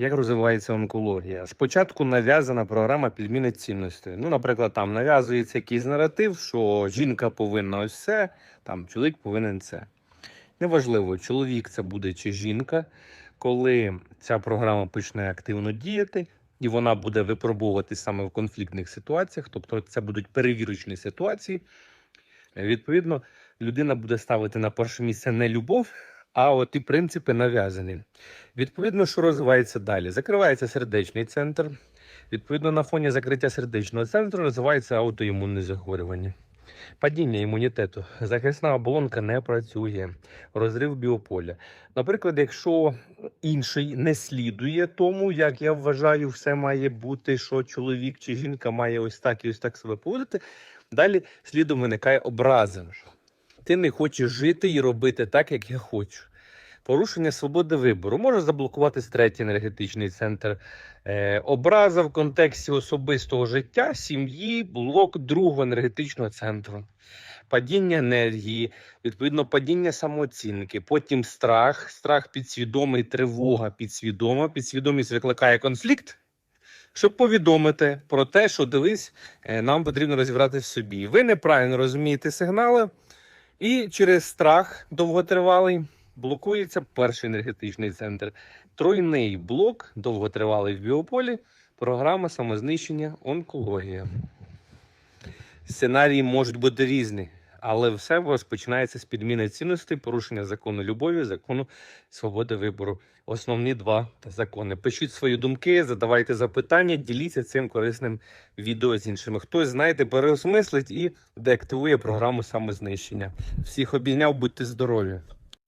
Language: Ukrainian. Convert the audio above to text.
Як розвивається онкологія? Спочатку нав'язана програма підміни цінностей. Ну, наприклад, там нав'язується якийсь наратив, що жінка повинна ось це, там чоловік повинен це. Неважливо, чоловік це буде чи жінка, коли ця програма почне активно діяти, і вона буде випробовуватись саме в конфліктних ситуаціях, тобто це будуть перевірочні ситуації. Відповідно, людина буде ставити на перше місце не любов, а от і принципи нав'язані. Відповідно, що розвивається далі? Закривається сердечний центр. Відповідно, на фоні закриття сердечного центру розвивається аутоімунне захворювання. Падіння імунітету, захисна оболонка не працює, розрив біополя. Наприклад, якщо інший не слідує тому, як я вважаю, все має бути, що чоловік чи жінка має ось так і ось так себе поводити, далі слідом виникає образа. Ти не хочеш жити і робити так, як я хочу. Порушення свободи вибору може заблокувати третій енергетичний центр. Е, образа в контексті особистого життя, сім'ї, блок другого енергетичного центру. Падіння енергії, відповідно, падіння самооцінки, потім страх, страх підсвідомий, тривога підсвідома. Підсвідомість викликає конфлікт, щоб повідомити про те, що дивись, е, нам потрібно розібрати в собі. Ви неправильно розумієте сигнали, і через страх довготривалий блокується перший енергетичний центр. Тройний блок, довготривалий в біополі, програма самознищення, онкологія. Сценарії можуть бути різні, але все розпочинається з підміни цінностей, порушення закону любові, закону свободи вибору. Основні два закони. Пишіть свої думки, задавайте запитання, діліться цим корисним відео з іншими. Хтось, знаєте, переосмислить і деактивує програму самознищення. Всіх обійняв, будьте здорові!